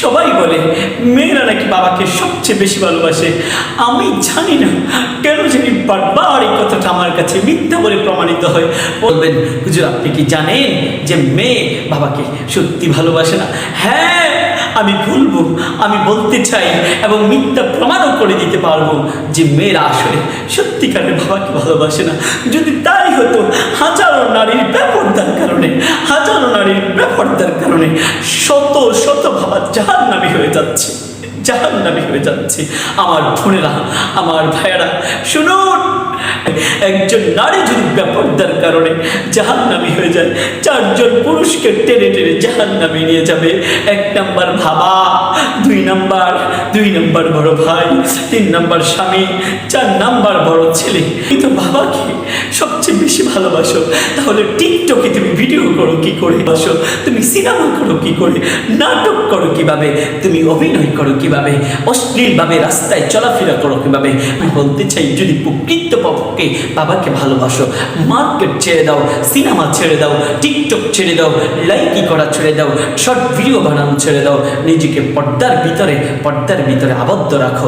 সবাই বলে, মেয়েরা নাকি বাবাকে সবচেয়ে বেশি ভালোবাসে? আমি জানি না। কেন জানি বারবার এই কথাটা আমার কাছে মিথ্যা বলে প্রমাণিত হয়। বলবেন, হুজুর, আপনি কি জানেন যে মেয়ে বাবাকে সত্যি ভালোবাসে না? হ্যাঁ আমি বলব আমি বলতে চাই এবং মিথ্যা প্রমাণও করে দিতে পারব যে মেয়েরা আসলে সত্যিকারের বাবাকে ভালোবাসে না। যদি ব্যাপারদার কারণে শত শত বাবা নামি হয়ে যাচ্ছে। জাহান নামি হয়ে যাচ্ছে। আমার বোনেরা, আমার ভাইয়ারা, শুনুন। একজন নারী যদি ব্যাপারদার কারণে জাহান্নামী হয়ে যায়। চারজন পুরুষকে টেনে টেনে জাহান্নামী নিয়ে যাবে। এক নাম্বার ভাবা দুই নাম্বার দুই নাম্বার বড় ভাই, তিন নাম্বার স্বামী, চার নাম্বার বড় ছেলে। কিন্তু বাবাকে সবচেয়ে বেশি ভালোবাসো। তাহলে টিকটকে তুমি ভিডিও করো কি করে? বাসো তুমি সিনেমা করো কি করে? নাটক করো কীভাবে? তুমি অভিনয় করো কীভাবে? অশ্লীলভাবে রাস্তায় চলাফেরা করো কীভাবে? আমি বলতে চাই, যদি প্রকৃত পক্ষে বাবাকে ভালোবাসো, মার্কেট ছেড়ে দাও, সিনেমা ছেড়ে দাও, টিকটক ছেড়ে দাও লাইকি করা ছেড়ে দাও, শর্ট ভিডিও বানানো ছেড়ে দাও, নিজেকে পর্দার ভিতরে পর্দার ভিতরে আবদ্ধ রাখো।